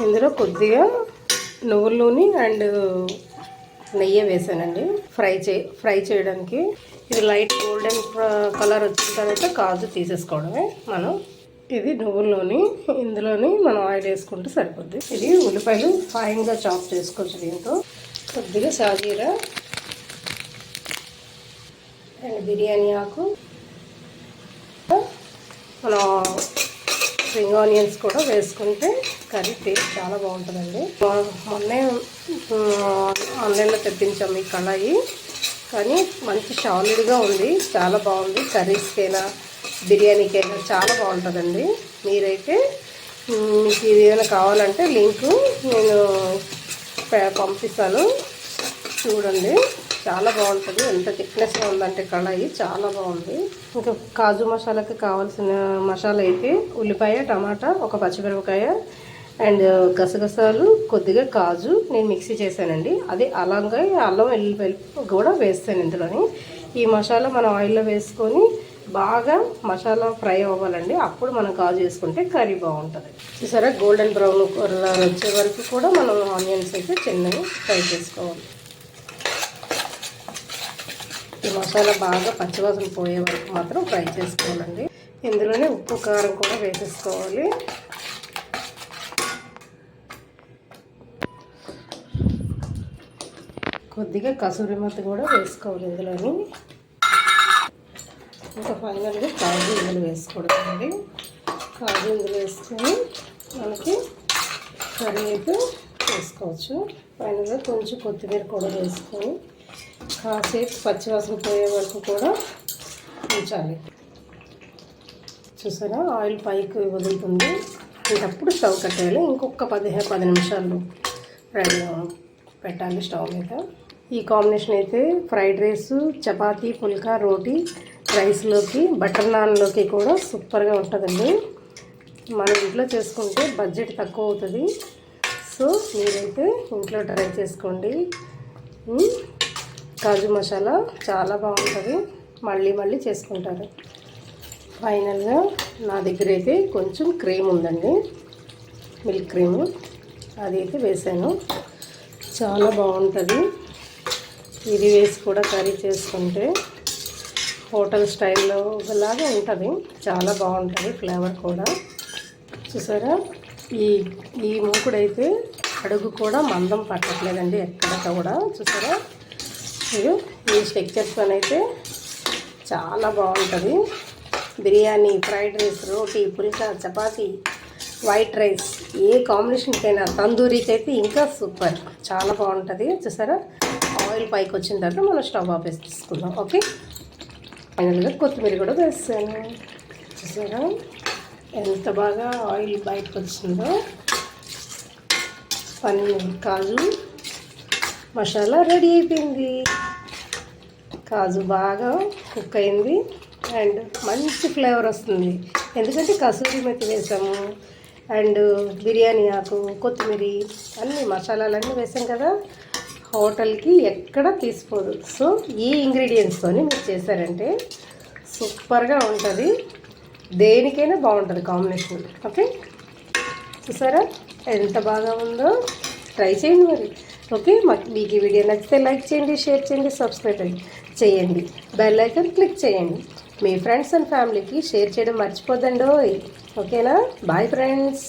ఇందులో కొద్దిగా నువ్వుల నూనె అండ్ నెయ్యి వేసానండి. ఫ్రై చే ఫ్రై చేయడానికి. ఇది లైట్ గోల్డెన్ కలర్ వచ్చిన తర్వాత కాజు తీసేసుకోవడమే మనం. ఇది నువ్వుల్లోని ఇందులోని మనం ఆయిల్ వేసుకుంటే సరిపోద్ది. ఇది ఉల్లిపాయలు ఫైన్గా చాప్ చేసుకోవచ్చు దీంతో. కొద్దిగా షాజీరా అండ్ బిర్యానీ ఆకు. మనం స్ప్రింగ్ ఆనియన్స్ కూడా వేసుకుంటే కర్రీ టేస్ట్ చాలా బాగుంటుందండి. మొన్నే ఆన్లైన్లో తెప్పించాం ఈ కళాయి. కానీ మంచి సాలిడ్గా ఉంది. చాలా బాగుంది. కర్రీస్కైనా బిర్యానీకైనా చాలా బాగుంటుందండి. మీరైతే మీకు ఇది ఏమైనా కావాలంటే లింకు నేను పంపిస్తాను. చూడండి. చాలా బాగుంటుంది. ఎంత థిక్నెస్గా ఉందంటే కళాయి చాలా బాగుంది. ఇంకా కాజు మసాలాకి కావాల్సిన మసాలా అయితే ఉల్లిపాయ టమాటా ఒక పచ్చిమిరపకాయ అండ్ గసగసాలు కొద్దిగా కాజు నేను మిక్సీ చేశానండి. అది అలాగే అల్లం వెల్లుల్లి కూడా వేస్తాను ఇందులోని. ఈ మసాలా మనం ఆయిల్లో వేసుకొని బాగా మసాలా ఫ్రై అవ్వాలండి. అప్పుడు మనం కాజు వేసుకుంటే కర్రీ బాగుంటుంది. చూసారా? గోల్డెన్ బ్రౌన్ కలర్ వచ్చే వరకు కూడా మనం ఆనియన్స్ అయితే చిన్నవి ఫ్రై చేసుకోవాలి. ఈ మసాలా బాగా పచ్చివాసన పోయే వరకు మాత్రం ఫ్రై చేసుకోవాలండి. ఇందులోనే ఉప్పు కారం కూడా వేసేసుకోవాలి. కొద్దిగా కసూరి మెత్తి కూడా వేసుకోవాలి ఇందులోని. ఇంకా ఫైనల్గా కాజు ఇందులో వేసుకోవడమండి. కాజు ఇందులో వేసుకొని మనకి కర్రీ అయితే వేసుకోవచ్చు. ఫైనల్గా కొంచెం కొత్తిమీర కూడా వేసుకొని కాసేపు పచ్చివాసన పోయే వరకు కూడా ఉంచాలి. చూసారా? ఆయిల్ పైకి వదులుతుంది. ఇంకప్పుడు స్టవ్ కట్టేయాలి. ఇంకొక పదిహేను పది నిమిషాలు రెడీ పెట్టాలి స్టవ్ మీద. ఈ కాంబినేషన్ అయితే ఫ్రైడ్ రైస్ చపాతీ పుల్కా రోటీ రైస్లోకి బటర్ నాన్లోకి కూడా సూపర్గా ఉంటుందండి. మన ఇంట్లో చేసుకుంటే బడ్జెట్ తక్కువ అవుతుంది. సో మీరైతే ఇంట్లో ట్రై చేసుకోండి. కాజు మసాలా చాలా బాగుంటుంది. మళ్ళీ మళ్ళీ చేసుకుంటారు. ఫైనల్గా నా దగ్గర అయితే కొంచెం క్రీమ్ ఉందండి. మిల్క్ క్రీము అది అయితే వేసాను. చాలా బాగుంటుంది. ఇది వేసి కూడా కర్రీ చేసుకుంటే హోటల్ స్టైల్లో లాగా ఉంటుంది. చాలా బాగుంటుంది ఫ్లేవర్ కూడా. చూసారా? ఈ ఈ మూకుడైతే అడుగు కూడా మందం పట్టట్లేదండి ఎక్కడ కూడా. చూసారా? మీరు ఈ స్ట్రక్చర్తో అయితే చాలా బాగుంటుంది. బిర్యానీ ఫ్రైడ్ రైస్ రోటీ పులిసా చపాతీ వైట్ రైస్ ఏ కాంబినేషన్కైనా తందూరీకి అయితే ఇంకా సూపర్. చాలా బాగుంటుంది. చూసారా? ఆయిల్ పైకి వచ్చిన తర్వాత మనం స్టవ్ ఆఫ్ తీసుకుందాం. ఓకే? ఫైనల్గా కొత్తిమీర కూడా వేస్తాను చూసారా? ఎంత బాగా ఆయిల్ బయటకు వచ్చిందో పన్నీర్ కాజు మసాలా రెడీ అయిపోయింది. కాజు బాగా కుక్ అయింది. అండ్ మంచి ఫ్లేవర్ వస్తుంది. ఎందుకంటే కసూరి మెత్తి వేసాము. అండ్ బిర్యానీ ఆకు కొత్తిమీర అన్ని మసాలాలన్నీ వేసాం కదా. హోటల్కి ఎక్కడ తీసుకోదు. సో ఈ ఇంగ్రీడియంట్స్తోని మీరు చేశారంటే సూపర్గా ఉంటుంది. దేనికైనా బాగుంటుంది కాంబినేషన్. ఓకే? చూసారా? ఎంత బాగా ఉందో? ట్రై చేయండి మరి. ఓకే? మాకు మీకు ఈ వీడియో నచ్చితే లైక్ చేయండి షేర్ చేయండి సబ్స్క్రైబ్ చేయండి. బెల్ ఐకన్ క్లిక్ చేయండి. మీ ఫ్రెండ్స్ అండ్ ఫ్యామిలీకి షేర్ చేయడం మర్చిపోద్దండి ఓకేనా? Bye friends.